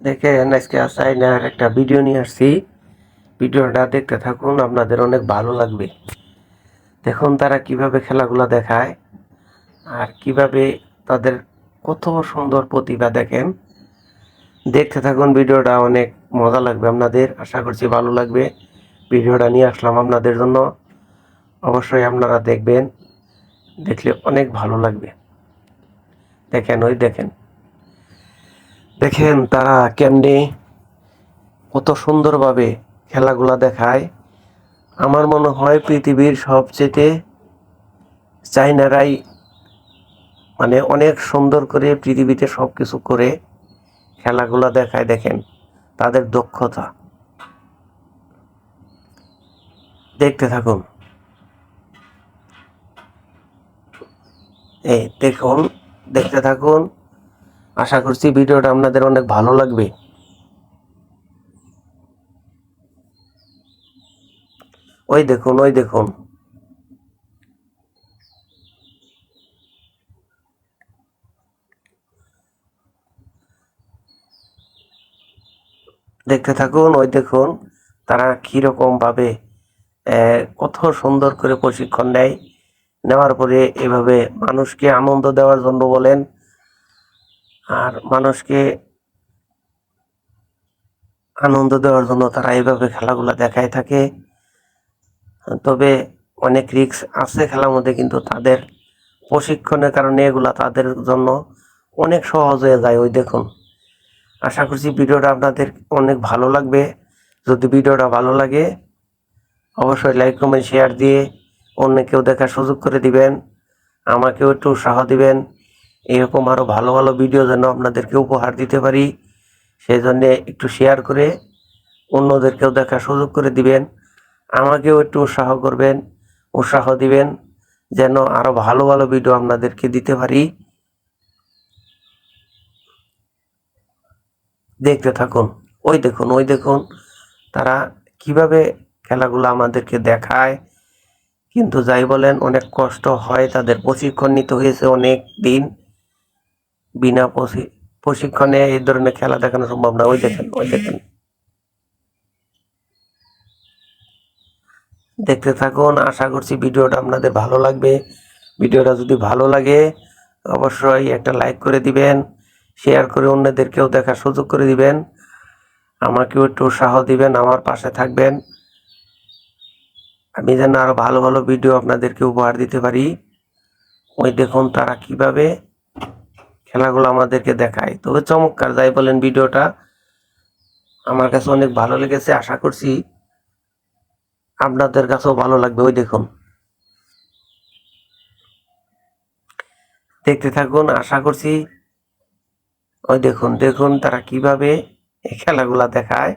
দেখেন আজকে চাইনার একটা ভিডিও নিয়ে আসছি। ভিডিওটা দেখতে থাকুন, আপনাদের অনেক ভালো লাগবে। দেখুন তারা কীভাবে খেলাগুলো দেখায়, আর কীভাবে তাদের কত সুন্দর প্রতিভা দেখেন। দেখতে থাকুন ভিডিওটা অনেক মজা লাগবে আপনাদের, আশা করছি ভালো লাগবে। ভিডিওটা নিয়ে আসলাম আপনাদের জন্য। অবশ্যই আপনারা দেখবেন, দেখলে অনেক ভালো লাগবে। দেখেন, ওই দেখেন। দেখেন তারা কেমনে কত সুন্দরভাবে খেলাগুলা দেখায়। আমার মনে হয় পৃথিবীর সবচেয়ে চাইনারাই মানে অনেক সুন্দর করে পৃথিবীতে সব কিছু করে খেলাগুলা দেখায় দেখেন, তাদের দক্ষতা। দেখতে থাকুন। এই দেখুন, দেখতে থাকুন। আশা করছি ভিডিওটা আপনাদের অনেক ভালো লাগবে। ওই দেখুন ওই দেখুন। দেখতে থাকুন ওই দেখুন তারা কীরকম ভাবে আহ, কত সুন্দর করে প্রশিক্ষণ নেয় নেওয়ার পরে এভাবে মানুষকে আনন্দ দেওয়ার জন্য বলেন আর মানুষকে আনন্দ দেওয়ার জন্য তারা এইভাবে খেলাগুলো দেখায় থাকে। তবে অনেক রিস্ক আছে খেলার মধ্যে, কিন্তু তাদের প্রশিক্ষণের কারণে এগুলা তাদের জন্য অনেক সহজ হয়ে যায় ওই দেখুন। আশা করছি ভিডিওটা আপনাদের অনেক ভালো লাগবে। যদি ভিডিওটা ভালো লাগে, অবশ্যই লাইক কমেন্ট শেয়ার দিয়ে অন্য কেউ দেখার সুযোগ করে দিবেন। আমাকেও একটু উৎসাহ দিবেন। এরকম আরও ভালো ভালো ভিডিও যেন আপনাদেরকে উপহার দিতে পারি সেই জন্যে একটু শেয়ার করে অন্যদেরকেও দেখার সুযোগ করে দিবেন। আমাকেও একটু উৎসাহ করবেন, উৎসাহ দিবেন, যেন আরও ভালো ভালো ভিডিও আপনাদেরকে দিতে পারি। দেখতে থাকুন, ওই দেখুন ওই দেখুন, তারা কীভাবে খেলাগুলো আমাদেরকে দেখায়। কিন্তু যাই বলেন, অনেক কষ্ট হয় তাদের প্রশিক্ষণ নিতে হয়েছে অনেক দিন। বিনা প্রশি- প্রশিক্ষণে এই ধরনের খেলা দেখানো সম্ভব না। ওই দেখেন ওই দেখেন। দেখতে থাকুন, আশা করছি ভিডিওটা আপনাদের ভালো লাগবে। ভিডিওটা যদি ভালো লাগে, অবশ্যই একটা লাইক করে দিবেন, শেয়ার করে অন্যদেরকেও দেখার সুযোগ করে দিবেন। আমাকেও একটু উৎসাহ দিবেন, আমার পাশে থাকবেন। আমি যেন আরও ভালো ভালো ভিডিও আপনাদেরকে উপহার দিতে পারি। ওই দেখুন তারা কীভাবে খেলাগুলো আমাদেরকে দেখায়। তবে চমৎকার, যাই বলেন ভিডিওটা। আমার কাছে অনেক ভালো লেগেছে, আশা করছি আপনাদের কাছেও ভালো লাগবে। ওই দেখুন। দেখতে থাকুন, আশা করছি ওই দেখুন দেখুন তারা কীভাবে এই খেলাগুলা দেখায়।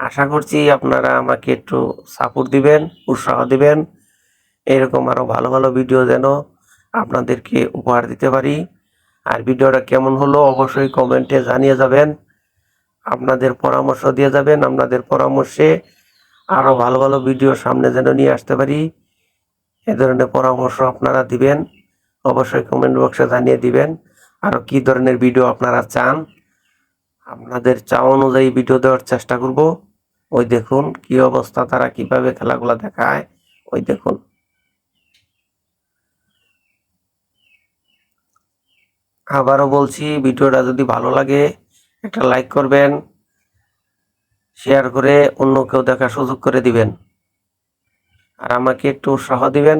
আশা করছি আপনারা আমাকে একটু সাপোর্ট দিবেন, উৎসাহ দিবেন। এরকম আরও ভালো ভালো ভিডিও যেন আপনাদেরকে উপহার দিতে পারি। আর ভিডিওটা কেমন হলো অবশ্যই কমেন্টে জানিয়ে যাবেন। আপনাদের পরামর্শ দিয়ে যাবেন। আপনাদের পরামর্শে আরও ভালো ভালো ভিডিও সামনে যেন নিয়ে আসতে পারি। এ ধরনের পরামর্শ আপনারা দিবেন। অবশ্যই কমেন্ট বক্সে জানিয়ে দিবেন। আরও কি ধরনের ভিডিও আপনারা চান? আপনাদের চাওয়া অনুযায়ী ভিডিও দেওয়ার চেষ্টা করব। ওই দেখুন কি অবস্থা, তারা কীভাবে খেলাগুলা দেখায়। ওই দেখুন। আবারও বলছি, ভিডিওটা যদি ভালো লাগে, একটা লাইক করবেন শেয়ার করে অন্য কেউ দেখার সুযোগ করে দিবেন। আর আমাকে একটু উৎসাহ দিবেন।